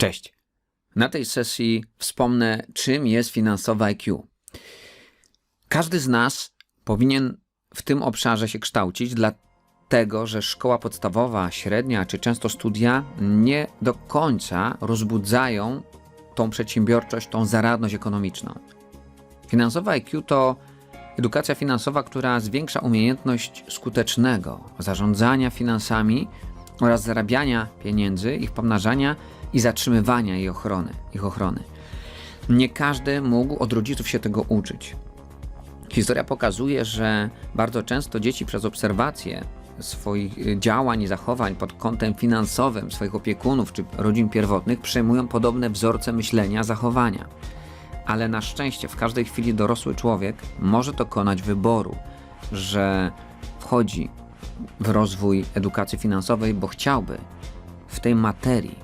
Cześć. Na tej sesji wspomnę, czym jest finansowe IQ. Każdy z nas powinien w tym obszarze się kształcić, dlatego że szkoła podstawowa, średnia czy często studia nie do końca rozbudzają tą przedsiębiorczość, tą zaradność ekonomiczną. Finansowe IQ to edukacja finansowa, która zwiększa umiejętność skutecznego zarządzania finansami oraz zarabiania pieniędzy, ich pomnażania i zatrzymywania ich ochrony, ich ochrony. Nie każdy mógł od rodziców się tego uczyć. Historia pokazuje, że bardzo często dzieci przez obserwację swoich działań i zachowań pod kątem finansowym swoich opiekunów czy rodzin pierwotnych przejmują podobne wzorce myślenia, zachowania. Ale na szczęście w każdej chwili dorosły człowiek może dokonać wyboru, że wchodzi w rozwój edukacji finansowej, bo chciałby w tej materii,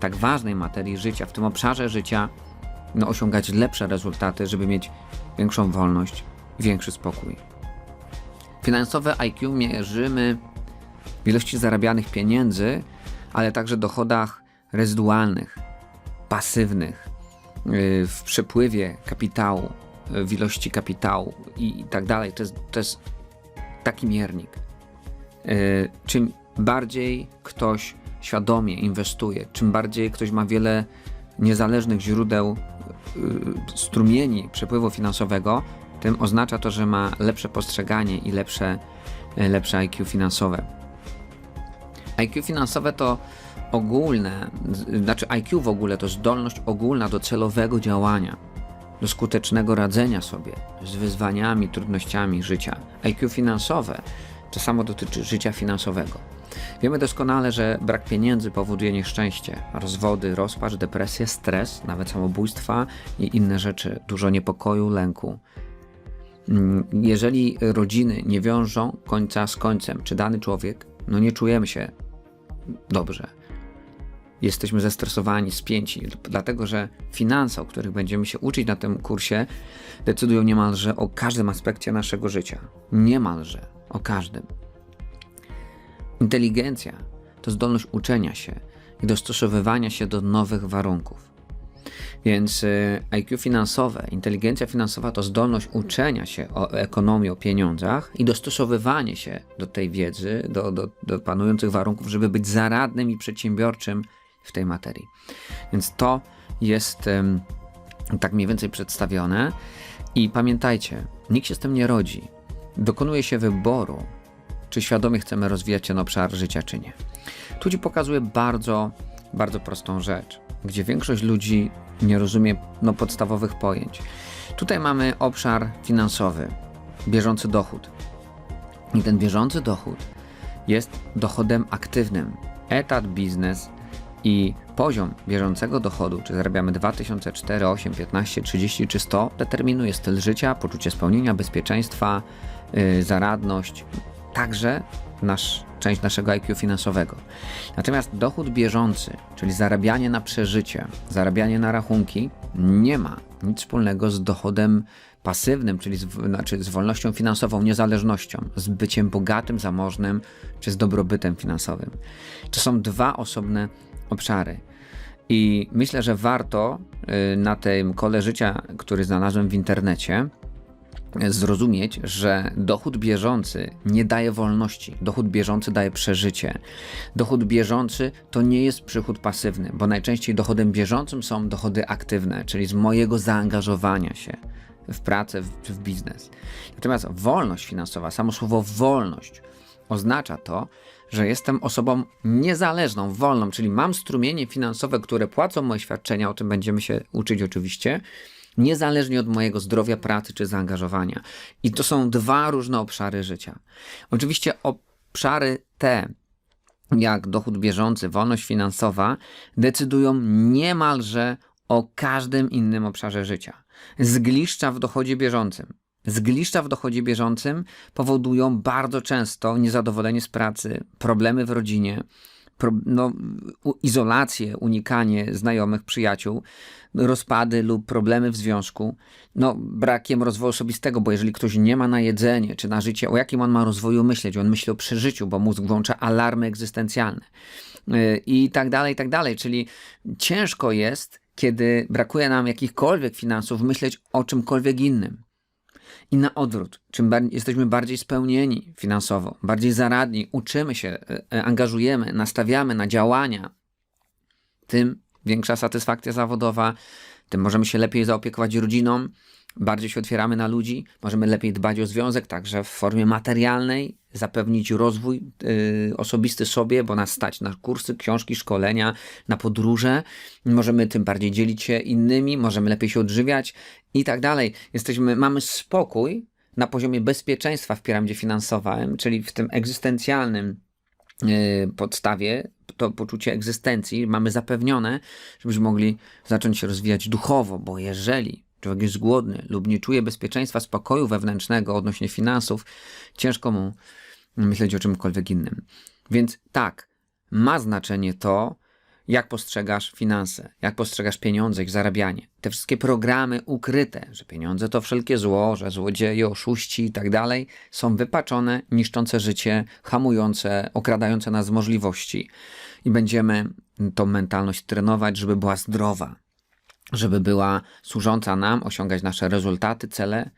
tak ważnej materii życia, w tym obszarze życia, no, osiągać lepsze rezultaty, żeby mieć większą wolność większy spokój. Finansowe IQ mierzymy w ilości zarabianych pieniędzy, ale także dochodach rezydualnych, pasywnych, yy, w przepływie kapitału, yy, w ilości kapitału i tak dalej. To jest, to jest taki miernik. Yy, Czym bardziej ktoś świadomie inwestuje, czym bardziej ktoś ma wiele niezależnych źródeł yy, strumieni przepływu finansowego, tym oznacza to, że ma lepsze postrzeganie i lepsze, yy, lepsze IQ finansowe. IQ finansowe to ogólne, znaczy IQ w ogóle to zdolność ogólna do celowego działania, do skutecznego radzenia sobie z wyzwaniami, trudnościami życia. IQ finansowe to samo dotyczy życia finansowego. Wiemy doskonale, że brak pieniędzy powoduje nieszczęście, rozwody, rozpacz, depresję, stres, nawet samobójstwa i inne rzeczy, dużo niepokoju, lęku. Mm, Jeżeli rodziny nie wiążą końca z końcem, czy dany człowiek, no nie czujemy się dobrze. Jesteśmy zestresowani, spięci, dlatego że finanse, o których będziemy się uczyć na tym kursie, decydują niemalże o każdym aspekcie naszego życia. Niemalże o każdym. Inteligencja to zdolność uczenia się i dostosowywania się do nowych warunków. Więc y, IQ finansowe, inteligencja finansowa to zdolność uczenia się o ekonomii, o pieniądzach i dostosowywanie się do tej wiedzy, do, do, do panujących warunków, żeby być zaradnym i przedsiębiorczym w tej materii. Więc to jest ym, tak mniej więcej przedstawione. I pamiętajcie, nikt się z tym nie rodzi. Dokonuje się wyboru, czy świadomie chcemy rozwijać ten obszar życia, czy nie. Tu ci pokazuję bardzo, bardzo prostą rzecz, gdzie większość ludzi nie rozumie no, podstawowych pojęć. Tutaj mamy obszar finansowy, bieżący dochód. I ten bieżący dochód jest dochodem aktywnym. Etat, biznes i poziom bieżącego dochodu, czy zarabiamy 2000, 4, 8, 15, 30 czy 100, determinuje styl życia, poczucie spełnienia, bezpieczeństwa, yy, zaradność, także nasz, część naszego IQ finansowego. Natomiast dochód bieżący, czyli zarabianie na przeżycie, zarabianie na rachunki, nie ma nic wspólnego z dochodem pasywnym, czyli z, znaczy z wolnością finansową, niezależnością, z byciem bogatym, zamożnym czy z dobrobytem finansowym. To są dwa osobne obszary. I myślę, że warto y, na tym kole życia, który znalazłem w internecie, zrozumieć, że dochód bieżący nie daje wolności. Dochód bieżący daje przeżycie. Dochód bieżący to nie jest przychód pasywny, bo najczęściej dochodem bieżącym są dochody aktywne, czyli z mojego zaangażowania się w pracę, w, w biznes. Natomiast wolność finansowa, samo słowo wolność oznacza to, że jestem osobą niezależną, wolną, czyli mam strumienie finansowe, które płacą moje świadczenia, o tym będziemy się uczyć oczywiście, niezależnie od mojego zdrowia, pracy czy zaangażowania. I to są dwa różne obszary życia. Oczywiście obszary te, jak dochód bieżący, wolność finansowa, decydują niemalże o każdym innym obszarze życia. Zgliszcza w dochodzie bieżącym. Zgliszcza w dochodzie bieżącym powodują bardzo często niezadowolenie z pracy, problemy w rodzinie, pro, no, izolację, unikanie znajomych, przyjaciół, rozpady lub problemy w związku, no, brakiem rozwoju osobistego, bo jeżeli ktoś nie ma na jedzenie czy na życie, o jakim on ma rozwoju myśleć? On myśli o przeżyciu, bo mózg włącza alarmy egzystencjalne. y, i tak dalej, i tak dalej. Czyli ciężko jest, kiedy brakuje nam jakichkolwiek finansów, myśleć o czymkolwiek innym. I na odwrót, czym jesteśmy bardziej spełnieni finansowo, bardziej zaradni, uczymy się, e, e, angażujemy, nastawiamy na działania, tym większa satysfakcja zawodowa, tym możemy się lepiej zaopiekować rodziną, bardziej się otwieramy na ludzi, możemy lepiej dbać o związek, także w formie materialnej, zapewnić rozwój y, osobisty sobie, bo nas stać na kursy, książki, szkolenia, na podróże. Możemy tym bardziej dzielić się innymi, możemy lepiej się odżywiać i tak dalej. Jesteśmy, mamy spokój na poziomie bezpieczeństwa w piramidzie finansowym, czyli w tym egzystencjalnym y, podstawie, to poczucie egzystencji mamy zapewnione, żebyśmy mogli zacząć się rozwijać duchowo, bo jeżeli człowiek jest głodny lub nie czuje bezpieczeństwa, spokoju wewnętrznego odnośnie finansów, ciężko mu myśleć o czymkolwiek innym. Więc tak, ma znaczenie to, jak postrzegasz finanse, jak postrzegasz pieniądze, ich zarabianie. Te wszystkie programy ukryte, że pieniądze to wszelkie zło, że złodzieje, oszuści i tak dalej, są wypaczone, niszczące życie, hamujące, okradające nas z możliwości. I będziemy tą mentalność trenować, żeby była zdrowa, żeby była służąca nam osiągać nasze rezultaty, cele,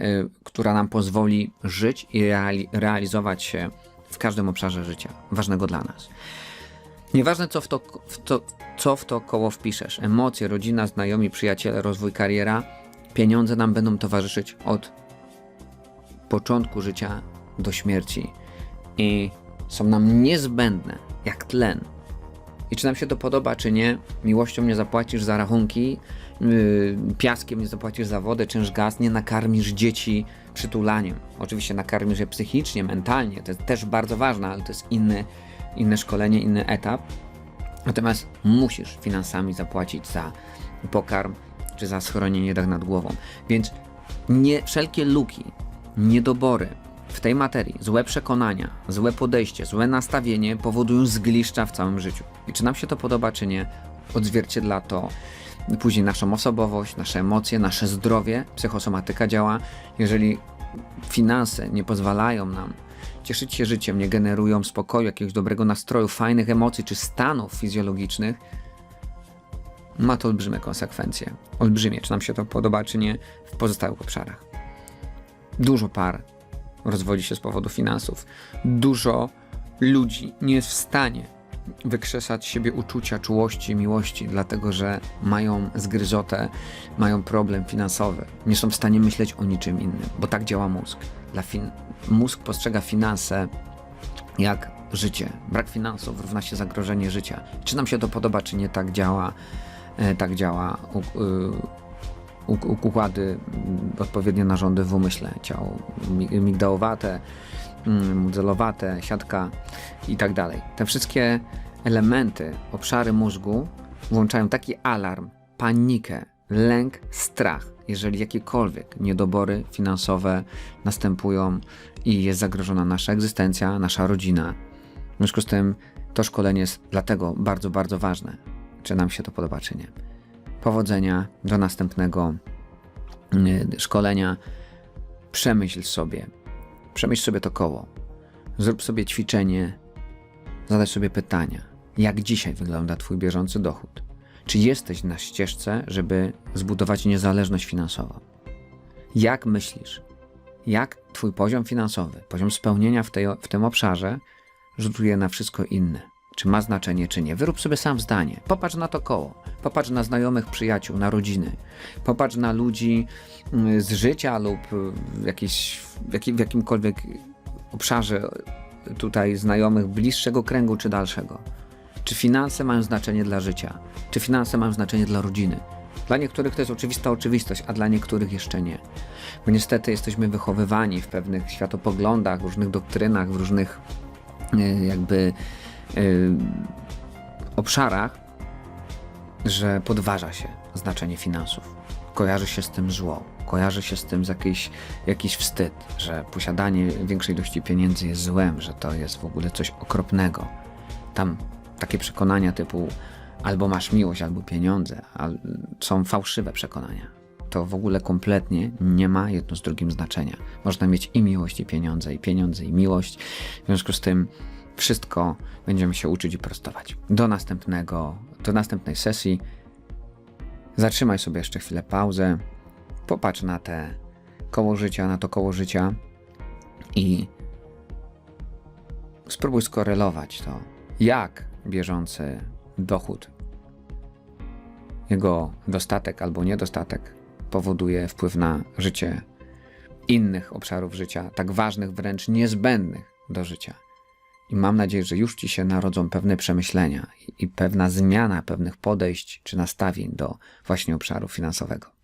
y, która nam pozwoli żyć i reali realizować się w każdym obszarze życia, ważnego dla nas. Nieważne, co w, to, w to, co w to koło wpiszesz emocje, rodzina, znajomi, przyjaciele, rozwój, kariera pieniądze nam będą towarzyszyć od początku życia do śmierci i są nam niezbędne jak tlen i czy nam się to podoba, czy nie, miłością nie zapłacisz za rachunki, yy, piaskiem nie zapłacisz za wodę, czynsz gaz, nie nakarmisz dzieci przytulaniem. Oczywiście nakarmisz je psychicznie, mentalnie, to jest też bardzo ważne, ale to jest inny, inne szkolenie, inny etap. Natomiast musisz finansami zapłacić za pokarm, czy za schronienie dach nad głową. Więc nie wszelkie luki, niedobory, w tej materii złe przekonania, złe podejście, złe nastawienie powodują zgliszcza w całym życiu. I czy nam się to podoba, czy nie, odzwierciedla to później naszą osobowość, nasze emocje, nasze zdrowie, psychosomatyka działa. Jeżeli finanse nie pozwalają nam cieszyć się życiem, nie generują spokoju, jakiegoś dobrego nastroju, fajnych emocji czy stanów fizjologicznych, ma to olbrzymie konsekwencje. Olbrzymie, czy nam się to podoba, czy nie, w pozostałych obszarach. Dużo par rozwodzi się z powodu finansów. Dużo ludzi nie jest w stanie wykrzesać siebie uczucia, czułości, miłości, dlatego że mają zgryzotę, mają problem finansowy. Nie są w stanie myśleć o niczym innym, bo tak działa mózg. Dla fin- mózg postrzega finanse jak życie. Brak finansów równa się zagrożenie życia. Czy nam się to podoba, czy nie, tak działa, e, tak działa układy, odpowiednie narządy w umyśle, ciało migdałowate, mudzelowate, siatka i tak dalej. Te wszystkie elementy, obszary mózgu włączają taki alarm, panikę, lęk, strach, jeżeli jakiekolwiek niedobory finansowe następują i jest zagrożona nasza egzystencja, nasza rodzina. W związku z tym to szkolenie jest dlatego bardzo, bardzo ważne, czy nam się to podoba, czy nie. Powodzenia do następnego y, szkolenia. Przemyśl sobie, przemyśl sobie to koło. Zrób sobie ćwiczenie, zadaj sobie pytania. Jak dzisiaj wygląda Twój bieżący dochód? Czy jesteś na ścieżce, żeby zbudować niezależność finansową? Jak myślisz, jak Twój poziom finansowy, poziom spełnienia w, tej, w tym obszarze rzutuje na wszystko inne? Czy ma znaczenie, czy nie. Wyrób sobie sam zdanie. Popatrz na to koło. Popatrz na znajomych, przyjaciół, na rodziny. Popatrz na ludzi mm, z życia lub w, jakiś, w, jakim, w jakimkolwiek obszarze tutaj znajomych bliższego kręgu czy dalszego. Czy finanse mają znaczenie dla życia? Czy finanse mają znaczenie dla rodziny? Dla niektórych to jest oczywista oczywistość, a dla niektórych jeszcze nie. Bo niestety jesteśmy wychowywani w pewnych światopoglądach, różnych doktrynach, w różnych e, jakby Y, obszarach, że podważa się znaczenie finansów. Kojarzy się z tym zło, kojarzy się z tym z jakiś, jakiś wstyd, że posiadanie większej ilości pieniędzy jest złem, że to jest w ogóle coś okropnego. Tam takie przekonania typu albo masz miłość, albo pieniądze, są fałszywe przekonania. To w ogóle kompletnie nie ma jedno z drugim znaczenia. Można mieć i miłość, i pieniądze, i pieniądze, i miłość. W związku z tym wszystko będziemy się uczyć i prostować. Do następnego, do następnej sesji. Zatrzymaj sobie jeszcze chwilę pauzę, popatrz na te koło życia, na to koło życia i spróbuj skorelować to, jak bieżący dochód, jego dostatek albo niedostatek powoduje wpływ na życie innych obszarów życia, tak ważnych, wręcz niezbędnych do życia. I mam nadzieję, że już ci się narodzą pewne przemyślenia i- pewna zmiana pewnych podejść czy nastawień do właśnie obszaru finansowego.